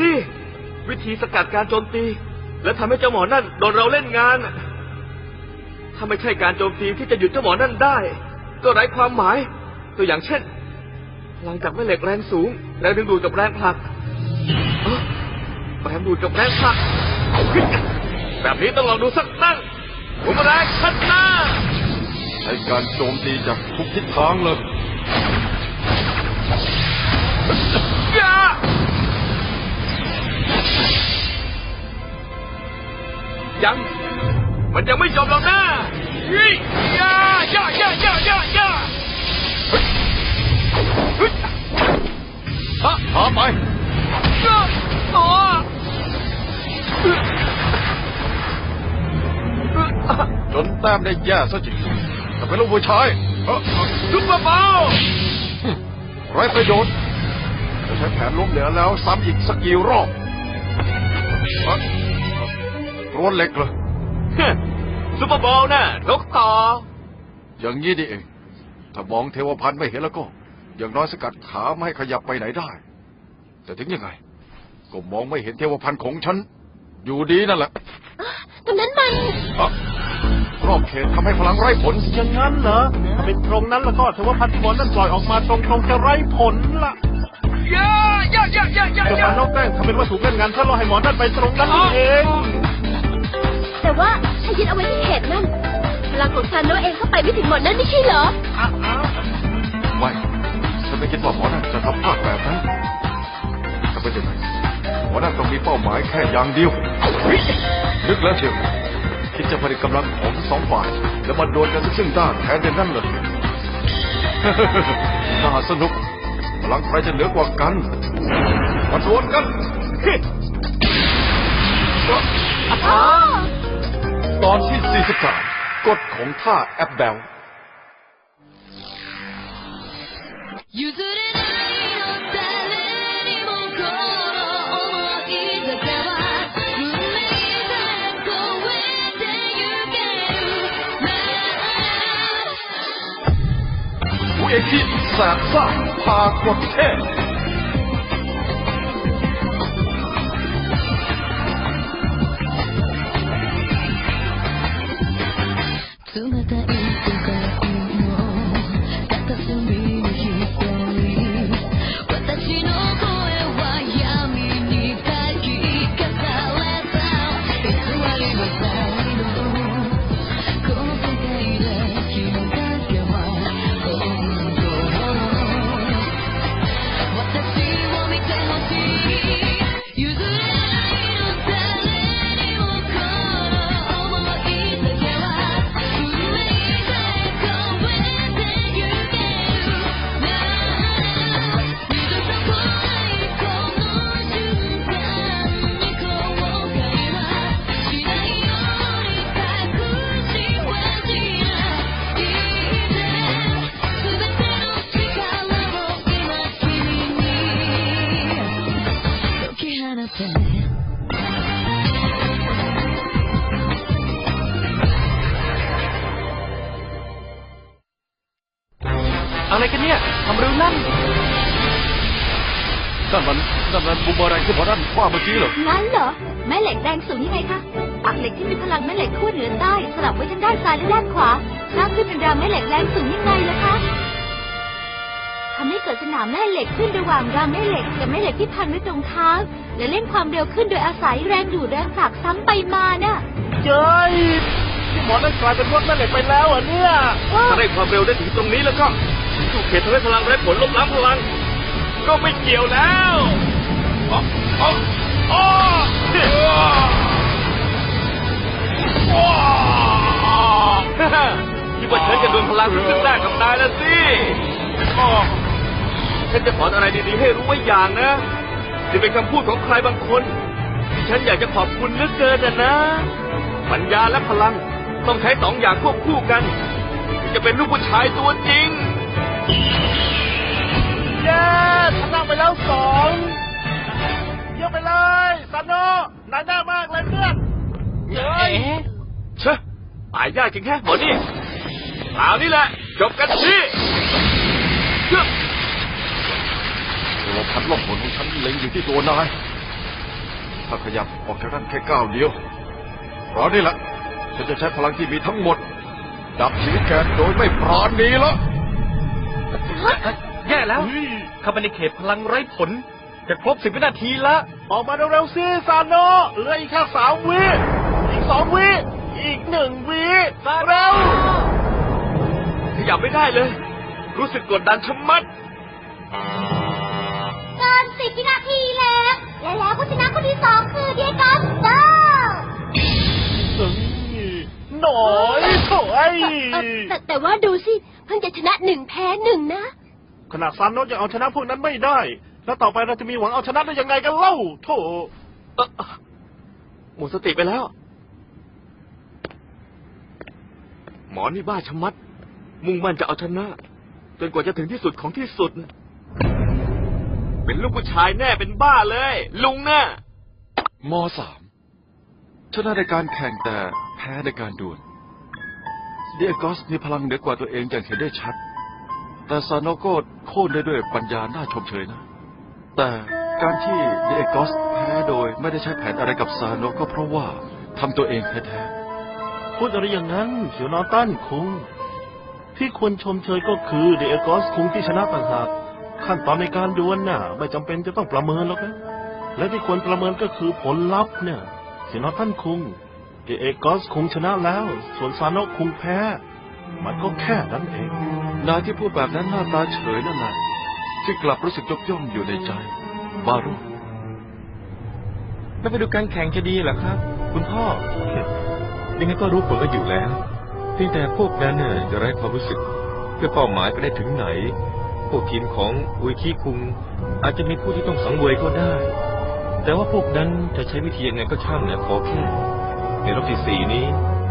สิ วิธีสกัดการโจมตี และทำให้เจ้าหมอนั่นโดนเราเล่นงาน ถ้าไม่ใช่การโจมตีที่จะหยุดเจ้าหมอนั่นได้ ก็ไร้ความหมาย ตัวอย่างเช่นพลังจากแม่เหล็กแรงสูง แรงดึงดูดกับแรงผลักเอ้อแรงดูดกับแรงผลัก แบบนี้ต้องลองดูสักตั้งผมแรงชัดหน้าใช้การโจมตีจากทุกทิศทางเลยอ ย่ายัง มันยังไม่จบหรอกนะเฮ้ยอย่าอย่าอย่าอย่าอย่าอย่าเฮ้ยเฮ้ยฮะหาไปอย่าอ๋อจนแต้มได้แย่ซะจริงแต่เป็นลูกผู้ชายเอ้อซุปเปอร์บอลไร้ประโยชน์จะใช้แผนล้มเหลือแล้วซ้ำอีกสักกี่รอบเอ้อ ร้วนเหล็กเหรอซุปเปอร์บอลน่ะนกต่อ อย่างนี้นี่เอง ถ้ามองเทวพันธ์ไม่เห็นแล้วก็ อย่างน้อยสกัดขาไม่ให้ขยับไปไหนได้ แต่ถึงยังไง ก็มองไม่เห็นเทวพันธ์ของฉัน อยู่ดีนั่นแหละตรงนั้นมันอะรอบเขตทำให้พลังไร้ผล อย่างนั้นเหรอถ้าเป็นตรงนั้นแล้วก็ถือว่าพันธมนนั่นปล่อยออกมาตรงๆจะไร้ผลล่ะอย่าอย่าอย่าอย่าอย่าจะอย่ามาน้องแป้งทำเป็นว่าถูกเล่นงานถ้าเราให้หมอนั่นไปตรงนั้นนี่เองแต่ว่าถ้ายึดเอาไว้ที่เขตนั่นพลังของซานโนเองเข้าไปไม่ถึงหมดนั่นไม่ใช่เหรออ้าวไม่ฉันไม่คิดว่าหมอนั่นจะทำพลาดแบบนั้นถ้าเป็นยังไงหมอนั่นต้องมีเป้าหมายแค่อย่างเดียวเฮ้ยนึกแล้วเชียวคิดจะผลิตกำลังของสองฝ่าย แล้วมาโดนกันซึ่งหน้าแทนเด่นนั่นเลยน่าสนุกพลังใครจะเหนือกว่ากัน มาดวลกันฮิตอนที่ 43 กฎของท่าแอปแบลเอกิแสบซ่าพากดเทพ บูมเมอแรงที่หมอนั่นคว้าเมื่อกี้เหรองั้นเหรอ แม่เหล็กแรงสูงยังไงคะปักเหล็กที่มีพลังแม่เหล็กขั้วเหนือใต้สลับไว้ทั้งด้านซ้ายและด้านขวาสร้างขึ้นเป็นรางแม่เหล็กแรงสูงยังไงล่ะคะทำให้เกิดสนามแม่เหล็กขึ้นระหว่างรางแม่เหล็กกับแม่เหล็กที่พันไว้ตรงเท้าและเร่งความเร็วขึ้นโดยอาศัยแรงดูดแรงผลักซ้ำไปมาน่ะเจ้ยที่หมอนั่นกลายเป็นรถแม่เหล็กไปแล้วเหรอะเนี่ยถ้าได้ความเร็วได้ถึงตรงนี้แล้วก็ถูกเขตทำให้พลังไร้ผลลบล้างพลัง ก็ไม่เกี่ยวแล้วอ๋ออ๋ออ๋ออ๋อ คิดว่าฉันจะโดนพลังซึ่งหน้ากับนายแล้วสิฉันจะสอนอะไรดีๆให้รู้ไว้อย่างนะที่เป็นคำพูดของใครบางคน ที่ฉันอยากจะขอบคุณเหลือเกินนะนะ ปัญญาและพลังต้องใช้สองอย่างควบคู่กันถึงจะเป็นลูกผู้ชายตัวจริง เย้ นายหน้ามากเลยเพื่อนเย้ยเชอะตายยากจริงแค่หมอนี่คราวนี้แหละจบกันที่เชื่อตัวพัดล่องหนของฉันเล็งอยู่ที่ตัวนาย ถ้าขยับออกจากนั้นแค่ก้าวเดียวเพราะนี่แหละฉันจะใช้พลังที่มีทั้งหมด ดับชีวิตแกโดยไม่ปราณีแล้วแย่แล้วเฮ้ยเข้าไปในเขตพลังไร้ผล จะครบสิบวินาทีละ ออกมาเร็วๆสิซานโนเหลืออีกแค่สามวิ อีกสองวิ อีกหนึ่งวิเร็วขยับไม่ได้เลย รู้สึกกดดันชะมัด เกินสิบวินาทีแล้ว และแล้วผู้ชนะคนที่สองคือเดียกอสเตอร์เอ้ยหน่อยโถ่ไอ้แต่แต่ว่าดูสิ เพิ่งจะชนะหนึ่งแพ้หนึ่งนะ ขนาดซานโนยังเอาชนะพวกนั้นไม่ได้ แล้วต่อไปเราจะมีหวังเอาชนะได้ยังไงกันเล่าโถ่เอ่อหมดสติไปแล้ว หมอนี่บ้าชะมัด มุ่งมั่นจะเอาชนะจนกว่าจะถึงที่สุดของที่สุดเป็นลูกผู้ชายแน่เป็นบ้าเลย ลุงน่ะมสามชนะในการแข่งแต่แพ้ในการดวลเดียกอสมีพลังเหนือกว่าตัวเองอย่างเห็นได้ชัด แต่ซานโนก็โค่นได้ด้วยปัญญาน่าชมเชยนะ แต่การที่เดียกอสแพ้โดยไม่ได้ใช้แผนอะไรกับซานโนก็เพราะว่าทำตัวเองแท้พูดอะไรอย่างนั้นเสียวนอตันคุงที่ควรชมเชยก็คือเดเอกอสคุงที่ชนะต่างหากขั้นตอนในการดวลน่ะ ไม่จำเป็นจะต้องประเมินหรอกนะและที่ควรประเมินก็คือผลลัพธ์เนี่ยเสียวนอตันคุงเดเอกอสคุงชนะแล้ว ส่วนซานโนะคุงแพ้ มันก็แค่นั้นเองๆนายที่พูดแบบนั้นหน้าตาเฉยนั่นแหละ ที่กลับรู้สึกยกย่องอยู่ในใจ บารุไม่ไปดูการแข่งจะดีเหรอครับ คุณพ่อ ยังไงก็รู้ผลกันอยู่แล้วเพียงแต่พวกนั้นน่ะจะไร้ความรู้สึก เพื่อเป้าหมายไปได้ถึงไหน พวกทีมของอุยคีคุง อาจจะมีผู้ที่ต้องสังเวยก็ได้ แต่ว่าพวกนั้นจะใช้วิธียังไงก็ช่างนะขอแค่ในรอบที่สี่นี้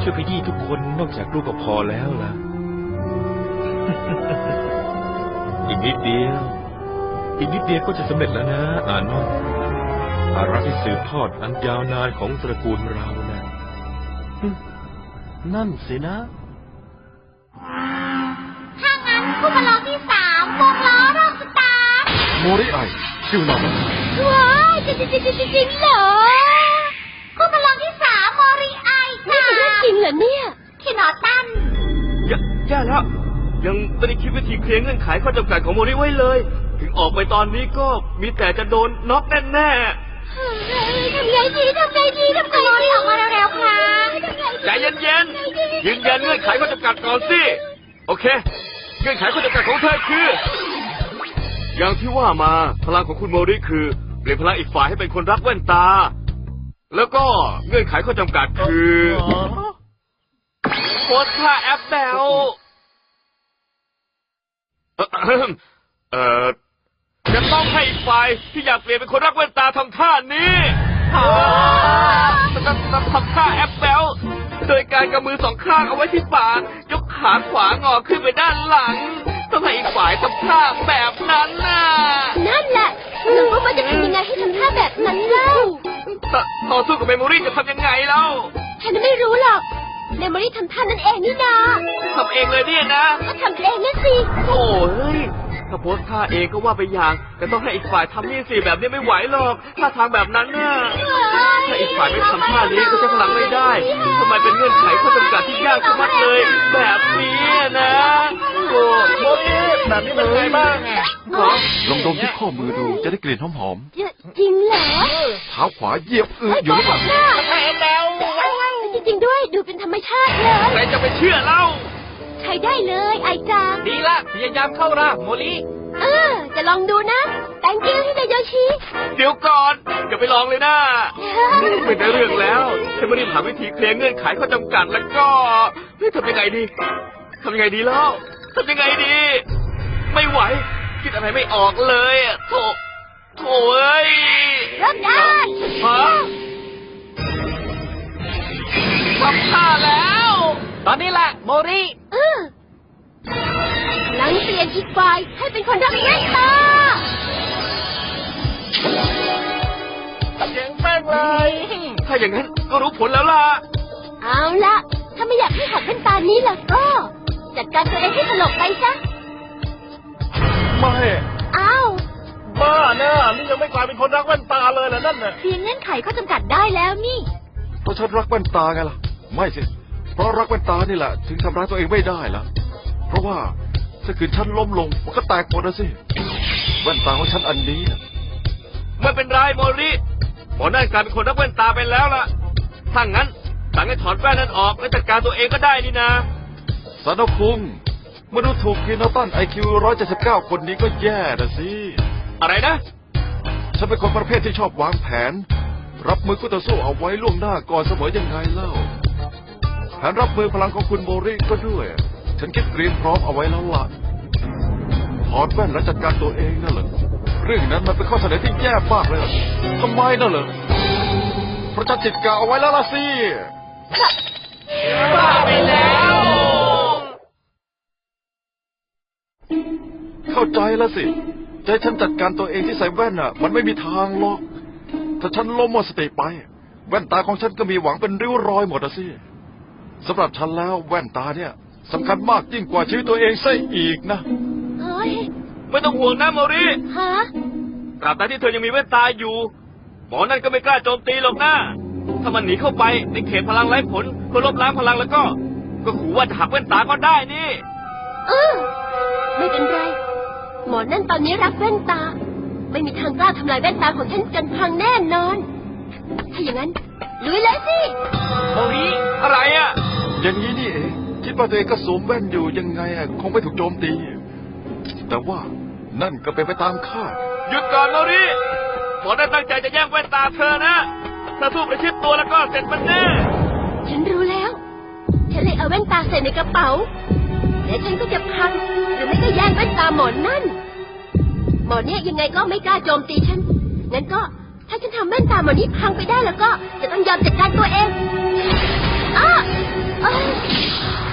ช่วยขยี้ทุกคนนอกจากลูกก็พอแล้วล่ะ อีกนิดเดียว อีกนิดเดียวก็จะสำเร็จแล้วนะอ่านว่าอารักษ์ที่สืบทอดอันยาวนานของตระกูลเรานะนั่นสินะ ถ้างั้นผู้มาลองที่สามวงล้อรอบสตาร์ทโมริไอคิวนำว้ายจริงจริงจริงจริงเหรอผู้มาลองที่สามมอริไอนี่เป็นเรื่องจริงเหรอเนี่ยที่นอตันอย่าแย่แล้ว ยังไม่ได้คิดวิธีเคลียร์เงื่อนไขข้อจำกัดของโมริไว้เลย ถึงออกไปตอนนี้ก็มีแต่จะโดนน็อกแน่เฮ้ยทำไงดีทำไงดีทำไงดีออกมาเร็วๆค่ะๆใจเย็นๆยืนยันเงื่อนไขข้อจำกัดก่อนสิ โอเค เงื่อนไขข้อจำกัดของเธอคือ อย่างที่ว่ามาพลังของคุณโมริคือเปลี่ยนพลังอีกฝ่ายให้เป็นคนรักแว่นตา แล้วก็เงื่อนไขข้อจำกัดคือโพสท่าแอปแบล เอ่อเอ่อ จะต้องให้อีกฝ่ายที่อยากเปลี่ยนเป็นคนรักแว่นตาทำท่านี้ทำทำทำท่าแอปแบลโดยการกำมือสองข้างเอาไว้ที่ปาก ยกขาขวางอขึ้นไปด้านหลัง ต้องให้อีกฝ่ายทำท่าแบบนั้นน่ะนั่นแหละหนูว่ามันจะทำยังไงให้ทำท่าแบบนั้นเล่าตต่อสู้กับเมมโมรี่จะทำยังไงเล่าฉันไม่รู้หรอก เมมโมรี่ทำท่านั้นเองนี่นาทำเองเลยเนี่ยนะก็ทำเองนะสิ โอ้เฮ้ย ถ้าโพสท่าเองก็ว่าไปอย่าง แต่ต้องให้อีกฝ่ายทำนี่สิแบบนี้ไม่ไหวหรอกท่าทางแบบนั้นน่ะถ้าอีกฝ่ายไม่ทำท่านี้ก็ใช้พลังไม่ได้ทำไมเป็นเงื่อนไขข้อจำกัดที่ยากชะมัดเลย แบบนี้นะโอ้โมริแบบนี้เป็นไงบ้างอะลองดมที่ข้อมือดูจะได้กลิ่นหอมจริงเหรอๆเท้าขวาเหยียบอืดไอ้อยู่หรือเปล่าหน้าใช่แล้วจริงๆด้วยดูเป็นธรรมชาติเลยใครจะไปเชื่อเล่า ใช้ได้เลยไอจัง ดีละพยายามเข้าร่างโมลิเออ จะลองดูนะ thank you ที่นายโยชิ เดี๋ยวก่อนอย่าไปลองเลยนะเป็นได้เรื่องแล้วฉันไม่ได้หาวิธีเคลียร์เงื่อนไขข้อจำกัดแล้วก็เฮ้ยทำยังไงดีทำยังไงดีแล้วทำยังไงดี ไม่ไหว คิดอะไรไม่ออกเลยอะโถโถเอ้ยเริ่มได้ฮะทำท่าแล้ว ตอนนี้แหละ โมริเออพ ลังเปลี่ยนอีกฝ่ายให้เป็นคนรักแว่นตาเจ๋งแป้งเลยถ้าอย่างนั้นก็รู้ผลแล้วล่ะ เอาละถ้าไม่อยากให้หักแว่นตานี้ล่ะก็ จัดการตัวเองให้สลบไปซะ ไม่อ้าวบบ้านะนี่ยังไม่กลายเป็นคนรักแว่นตาเลยนะนั่นน่ะเพียงเงื่อนไขเขาจำกัดได้แล้วนี่เพราะฉันรักแว่นตาไงล่ะ ไม่สิ เพราะรักแว่นตานี่แหละ ถึงทำร้ายตัวเองไม่ได้ล่ะ เพราะว่า ถ้าคืนฉันล้มลง มันก็แตกหมดนะสิแว่นตาของฉันอันนี้น่ะไม่เป็นไรโมริหมอนั่นกลายเป็นคนรักแว่นตาไปแล้วล่ะ ถ้างั้นสั่งให้ถอดแว่นนั้นออกและจัดการตัวเองก็ได้นี่นะสานคุงมนุษย์ถูกพีนอตันไอคิวร้อยเจ็ดสิบเก้าคนนี้ก็แย่นะสิ อะไรนะ ฉันเป็นคนประเภทที่ชอบวางแผน รับมือคู่ต่อสู้เอาไว้ล่วงหน้าก่อนเสมอยังไงเล่า แผนรับมือพลังของคุณโมริก็ด้วย ฉันคิดเตรียมพร้อมเอาไว้แล้วล่ะถอดแว่นและจัดการตัวเองนั่นเหรอเรื่องนั้นมันเป็นข้อเสนอที่แย่มากเลยล่ะทำไมนั่นเหรอเพราะฉันติดกาวเอาไว้แล้วล่ะสิบ้าไปแล้ว เข้าใจแล้วสิใจะให้ฉันจัดการตัวเองที่ใส่แว่นอะ มันไม่มีทางหรอก ถ้าฉันล้มหมดสติไป แว่นตาของฉันก็มีหวังเป็นริ้วรอยหมดอะสิสำหรับฉันแล้วแว่นตาเนี่ย สำคัญมากยิ่งกว่าชีวิตตัวเองซะอีกนะ เฮ้ยไม่ต้องห่วงนะโมริฮะตราบใดที่เธอยังมีแว่นตาอยู่ หมอนั่นก็ไม่กล้าโจมตีหรอกนะถ้ามันหนีเข้าไปในเขตพลังไร้ผลเพื่อลบล้างพลังแล้วก็ ก็ขู่ว่าจะหักแว่นตาก็ได้นี่ เออไม่เป็นไร หมอนั่นตอนนี้รักแว่นตา ไม่มีทางกล้าทำลายแว่นตาของฉันจนพังแน่นอน ถ้าอย่างนั้นลุยเลยสิ โมริอะไรอะ อย่างนี้นี่เอง คิดว่าตัวเองก็สวมแว่นอยู่ยังไงอะคงไม่ถูกโจมตี แต่ว่านั่นก็เป็นไปตามคาดหยุดก่อนโมริหมอนั่นตั้งใจจะแย่งแว่นตาเธอนะ ถ้าสู้ประชิดตัวแล้วก็เสร็จมันแน่ ฉันรู้แล้ว ฉันเลยเอาแว่นตาใส่ในกระเป๋า แล้วฉันก็จะพังหรือไม่ก็แย่งแว่นตาหมอนนั่น หมอเนี่ยยังไงก็ไม่กล้าโจมตีฉัน งั้นก็ถ้าฉันทำแว่นตาหมอนี้พังไปได้แล้วก็จะต้องยอมจัดการตัวเองอ้าอ้าอ้า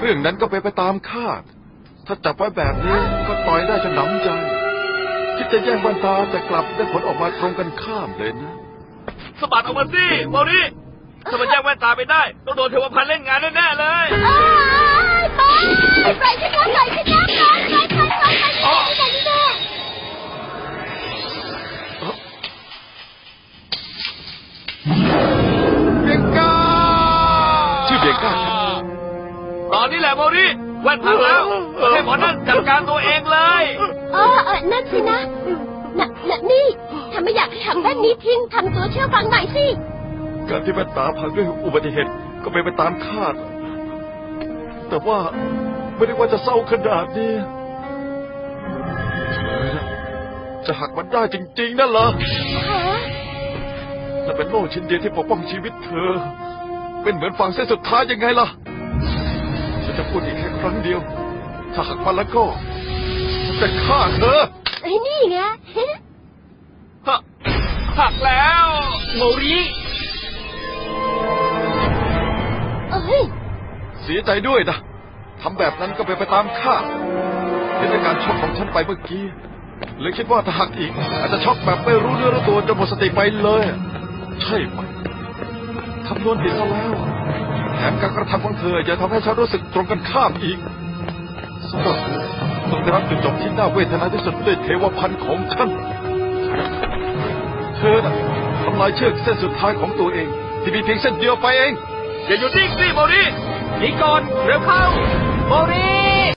เรื่องนั้นก็เป็นไปตามคาด ถ้าจับไว้แบบนี้ก็ต่อยได้จนหนำใจคิดจะแย่งแว่นตาแต่กลับได้ผลออกมาตรงกันข้ามเลยนะสะบัดออกมาสิโมริถ้ามันแย่งแว่นตาไปได้ ต้องโดนเทวพันธ์เล่นงานแน่ๆเลยอ้ายไปไปฉันนะไปฉันนะไปไปไปไปไปไปไปเบียงก้าชื่อเบียงก้าครับตอ นนี้แหละโมริแว่นพังแล้วให้หมอนั่นจัดการตัวเองเลยเออเออนั่นสินะน่ะน่ะนี่ถ้าไม่อยากให้ทำแว่นนี้ทิ้งทำตัวเชื่อฟังหน่อยสิการที่แว่นตาพังด้วยอุบัติเหตุก็เป็นไปตามคาด แต่ว่าไม่ได้ว่าจะเศร้าขนาดนี้เธอน่ะจะหักมันได้จริง ๆ นั่นเหรอฮะนั่นเป็นโล่ชิ้นเดียวที่ปกป้องชีวิตเธอ เป็นเหมือนฝั่งเส้นสุดท้ายยังไงล่ะ ฉันจะพูดอีกแค่ครั้งเดียว ถ้าหักมันแล้วก็ฉันจะฆ่าเธอไอ้นี่ไงฮะหักแล้วโมริเอ้ยเสียใจด้วยนะทำแบบนั้นก็เป็นไปตามคาดเห็นในการช็อกของฉันไปเมื่อกี้เลยคิดว่าถ้าหักอีก อาจจะช็อกแบบไม่รู้เนื้อรู้ตัวจนหมดสติไปเลย ใช่ไหม คำนวณผิดซะแล้ว แถมการกระทำของเธอยังทำให้ฉันรู้สึกตรงกันข้ามอีกสำหรับต้องได้รับจุดจบที่น่าเวทนาที่สุดด้วยเทวพันธ์ของฉัน เธอน่ะทำลายเชือกเส้นสุดท้ายของตัวเอง ที่มีเพียงเส้นเดียวไปเอง อย่าหยุดนิ่งสิโมริหนีก่อนเร็วเข้าโมริ